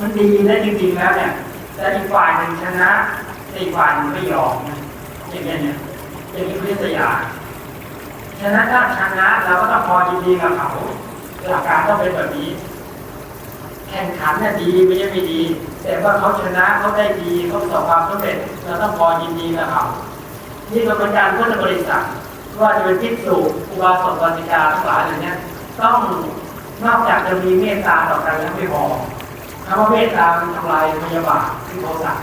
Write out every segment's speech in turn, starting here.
มันดีนะจริงๆแล้วเนี่ยแต่อีกฝ่ายหนึ่งชนะอีกฝ่ายหนึ่งไม่ยอมนะอย่างเงี้ยเนี่ยอย่างนี้เรียกสยามฉะนั้นถ้าชนะเราก็ต้องพอยินดีกับเขาหลักการต้องเป็นแบบนี้ แข่งขันน่ะดีไม่ใช่ไม่ดี แต่ว่าเขาชนะเขาได้ดีเขาประสบความสำเร็จเราต้องพอยินดีกับเขานี่ก็เป็นการพุทธบริษัทว่าจะเป็นพิกษุอุบาสกวาสิกาทั้งหลายเหล่างเนี้ยต้องนอกจากจะมีเมตตาต่อกันแล้วไม่พอ คำว่าเมตตามันทำลายพยาบาทที่โทสะ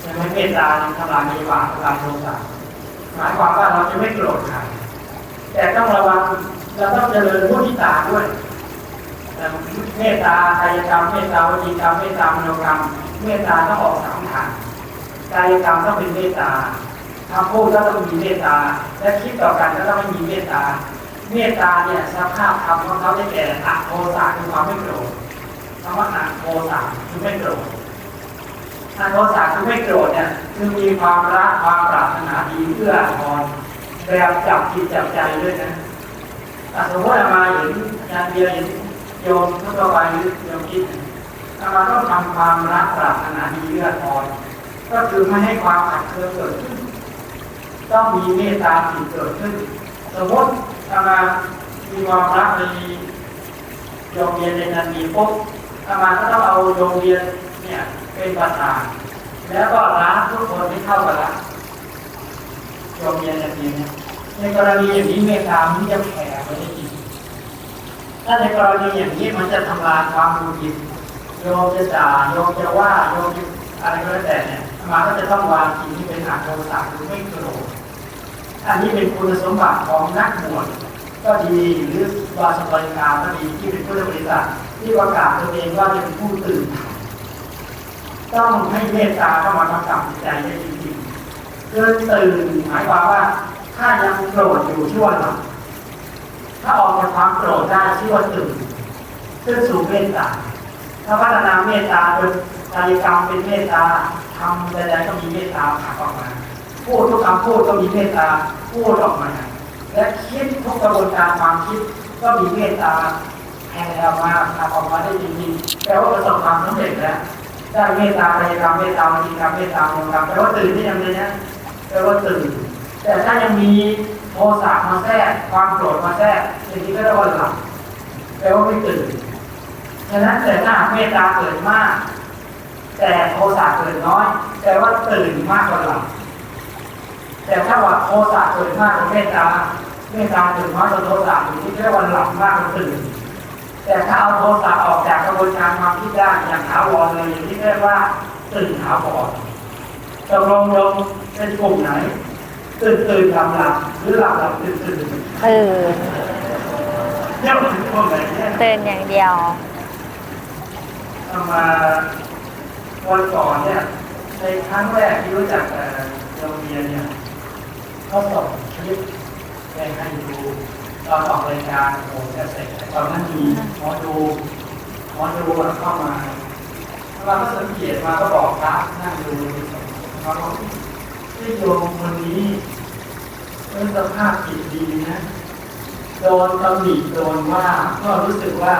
ใช่ไหมเมตตามันทำลายพยาบาททำลายโทสะหมายความว่าเราจะไม่โกรธใครแต่ต้องระวังเราต้องเจริญมุทิตาด้วยเมตตากายกรรมเมตตาวจีกรรมเมตตามโนกรรม เมตตาต้องออกสามทางกายกรรมต้องเป็นเมตตาคำพูดก็ต้องมีเมตตา และคิดต่อกันก็ต้องไม่มีเมตตา เมตตาเนี่ยสภาพธรรมของเขาได้แก่อโทสะคือความไม่โกรธ คำว่าอะโทสะคือไม่โกรธอะโทสะคือไม่โกรธเนี่ยคือมีความรักความปรารถนาดีเพื่อพรแบบจับจิตจับใจด้วยนะอ่สมมติอามาเห็นอาจารย์เบียร์เห็นโยมทุกวัยหรือโยมคิดถ้าเราต้องทำความรักปรารถนาดีเอื้อทอนก็คือไม่ให้ความขัดเคืองเกิดขึ้น ต้องมีเมตตาจิตเกิดขึ้น สมมติถ้ามามีความรักในโยมเรียนในนันมีปุ๊บ ถ้ามาก็ต้องเอาโยมเรียนเนี่ยเป็นประธานแล้วก็รักทุกคนที่เข้ากันละโยมเรียนในนี้เนี่ยในกรณีอย่างนี้เมตตามันจะแผ่ไปได้จริงถ้าในกรณีอย่างนี้มันจะทำลายความรู้จิตโยมจะด่าโยมจะว่าโยมอะไรก็แล้วแต่เนี่ยมาก็จะต้องวางสิ่งที่เป็นอโทสะหรือไม่โกรธอันนี้เป็นคุณสมบัติของนักบวช ก็ดีหรือวาสบริการก็ดีที่เป็นผู้บริษัทที่ประกาศตัวเองว่าจะเป็นผู้ตื่น ต้องให้เมตตาเข้ามากำกับใจได้จริงๆคือตื่นหมายความว่าถ้ายังโกรธอยู่ชั่วหลับถ้าออกจากความโกรธได้ชื่อว่าตื่นขึ้นสู่เมตตาถ้าพัฒนาเมตตาโดยกายกรรมเป็นเมตตาทำใดๆก็มีเมตตาผักออกมาพูดทุกคำพูดก็มีเมตตาพูดออกมา และคิดทุกกระบวนการความคิดก็มีเมตตาแผ่ออกมาผลักออกมาได้จริงๆแปลว่าประสบความสำเร็จแล้วได้เมตตากายกรรมเมตตาวจีกรรมเมตตามโนกรรมแปลว่าตื่นที่ยังเลยนะแปลว่าตื่น แต่ถ้ายังมีโทสะมาแทรกความโกรธมาแทรกอย่างนี้ก็เรียกว่าหลับแปลว่าไม่ตื่นฉะนั้นแต่ถ้าหาเมตตาเกิดมาก แต่โทสะเกิดน้อยแปลว่าตื่นมากกว่าหลับแต่ถ้าว่าโทสะเกิดมากกว่าเมตตา เมตตาเกิดน้อยกว่าโทสะอยู่ที่เรียกว่าหลับมากกว่าตื่นแต่ถ้าเอาโทสะออกจากกระบวนการความคิดได้อย่างถาวรเลยอย่างที่เรียกว่าตื่นถาวรตกลงโยมเป็นกลุ่มไหนตื่นตื่นหลับหลับหรือหลับหลับตื่นตื่นตื่นเที่ยวถึงพวกไหนเนี่ยตื่นอย่างเดียวเอามาวันก่อนเนี่ยในครั้งแรกที่รู้จักเอ่อโรงเรียนเนี่ยเขาส่งคลิป ในให้ดูตอนออกรายการโอ้จะเสร็จตอนนั้นมีหมอดูหมอดูเข้ามาเราก็สังเกตมาก็บอกพระนั่งดูเขาที่โยมคนนี้เป็นสภาพจิตดีนะโดนตำหนิโดนว่าก็รู้สึกว่า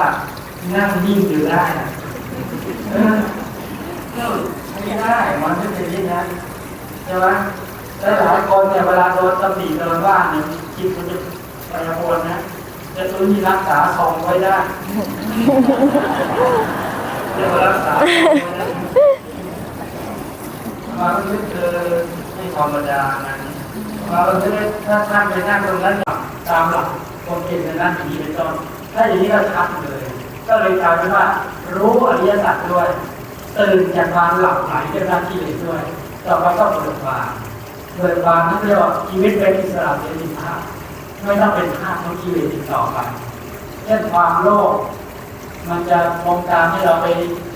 นั่งนิ่งอยู่ได้นะเออก็ไม่ได้มันไม่เป็นอย่างนั้นใช่ไหมแล้วหลายคนเนี่ยเวลาโดนตำหนิโดนว่าเนี่ย จิตมันจะไปโอนนะจะตุ้นมีรักษาทรงไว้ได้เรียกว่ารักษาทรงไว้ได้มาก็คือไม่ธรรมดานะมาก็คือถ้าท่านไปนั่งตรงนั้นหลับตามหลักคนเก่งในด้านนี้เป็นต้นถ้าอย่างนี้ก็ชัดเลย ก็เลยกลายเป็นว่า รู้อริยสัจด้วยตื่นจากความหลับไหลจากด้านที่เลือด้วยต่อไปก็เบิกบาน เบิกบานนั่นเรียกว่าชีวิตเป็นอิสระเสรีภาพไม่ต้องเป็นทาสของกิเลสอีกต่อไปเช่นความโลภมันจะบงการให้เราไป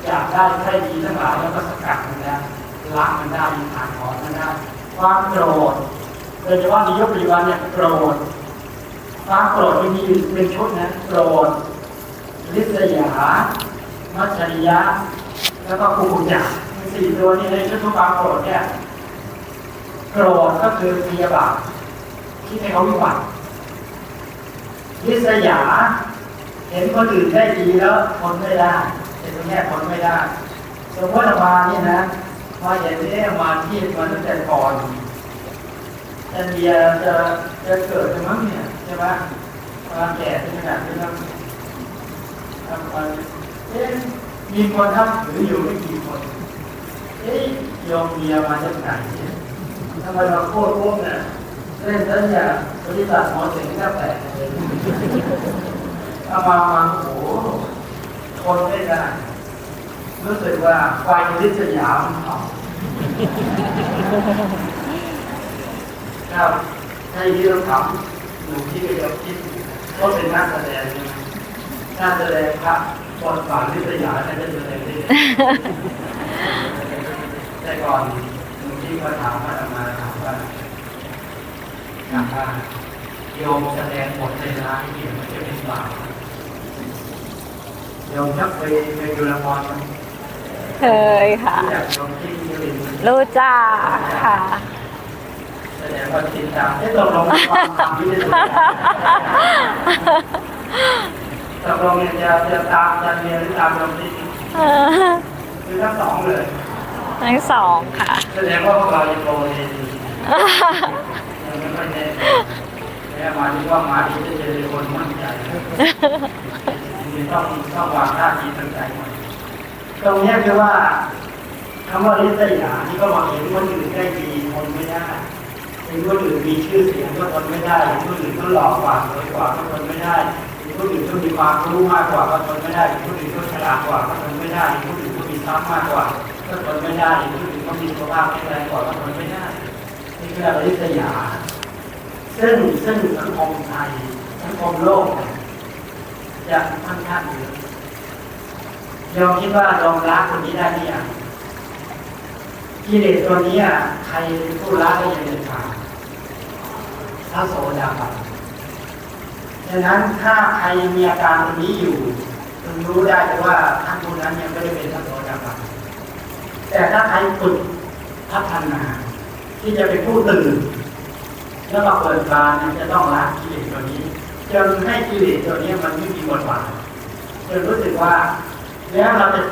อยากได้ใครดีทั้งหลายแล้วก็สกัดมันได้ละมันได้ยินผ่านถอนมันได้ความโกรธโดยเฉพาะในยุคปัจจุบันเนี่ยโกรธความโกรธมันมีเป็นชุดนะโกรธริษยามัจฉริยะ แล้วก็กุกุจจะมีสี่ตัวนี้ในชุดของความโกรธเนี่ย โกรธก็คือพยาบาทที่ให้เขาวิบัติริษยา เห็นคนอื่นได้ดีแล้วทนไม่ได้เห็นตรงนี้ทนไม่ได้หลวงพ่อธรรมานี่นะมาเห็นนี่มาที่มาตั้งแต่ก่อนแต่เดียจะจะเกิดจะมั้งเนี่ยใช่ไหมมาแก่ถึงขนาดนี้แล้วทำไปเอ๊ะมีคนทำถืออยู่ไม่กี่คนเอ๊ะโยมเมียมาจากไหนเนี่ย ทำไมมาโคตรร่วมเนี่ยเล่นสัญญาบริษัทหมอเสียงแค่แปดเลยเอามามาโอ้โหทนไม่ได้รู้สึกว่าไฟลิษยามันเผาครับให้ที่เราทำหนูที่ไปเราคิดก็เป็นนักแสดงนักแสดงพระบทบาทลิษยาจะเป็นแสดงได้แต่ก่อน ที่มาถามมามาถามว่าถามว่าโยมแสดงบทในร้านที่มันจะเป็นบาปโยมชักไปไปดูละครไหมเคยค่ะรู้จักโยมที่มิรินทร์รู้จักค่ะแสดงว่าติดตามให้ตกลงความตามที่ได้ตกลงตกลงเนี่ยจะจะตามจะเรียนหรือตามโยมที่คือทั้งสองเลย ทั้งสองค่ะ แสดงว่าพวกเรายังโตเรียนดียังไม่ค่อยแน่แม่มาที่ว่ามาที่จะเจอคนมั่นใจต้องต้องวางท่าทีตั้งใจตรงนี้คือว่าคำว่าลิษยานี่ก็มาเห็นคนอื่นได้ดีคนไม่ได้เห็นคนอื่นมีชื่อเสียงก็ทนไม่ได้เห็นคนอื่นก็หล่อกว่าสวยกว่าก็ทนไม่ได้เห็นคนอื่นก็มีความรู้มากกว่าก็ทนไม่ได้เห็นคนอื่นก็ฉลาดกว่าก็ทนไม่ได้เห็นคนอื่นก็มีทรัพย์มากกว่า ก็ทนไม่ได้เห็นคนอื่นก็มีสุขภาพแข็งแรงกว่าก็ทนไม่ได้นี่คืออริษยาซึ่งซึ่งสังคมไทยสังคมโลกยจะค่อนข้างเยอะยอมคิดว่ายอมรักคนนี้ได้หรือยังกิเลสตัวนี้อะใครเป็นผู้รักได้ยังเด็ดขาดพระโสดาบันดังนั้นถ้าใครมีอาการตรงนี้อยู่คุณรู้ได้เลยว่าท่านผู้นั้นยังไม่ได้เป็นพระโสดาบัน แต่ถ้าใครฝึกพัฒนา ที่จะเป็นผู้ตื่นแล้วมาเปิดตาเนี่ยจะต้องละกิเลสตัวนี้จนให้กิเลสตัวนี้มันไม่มีบทบาทจนรู้สึกว่า แล้วเราจะ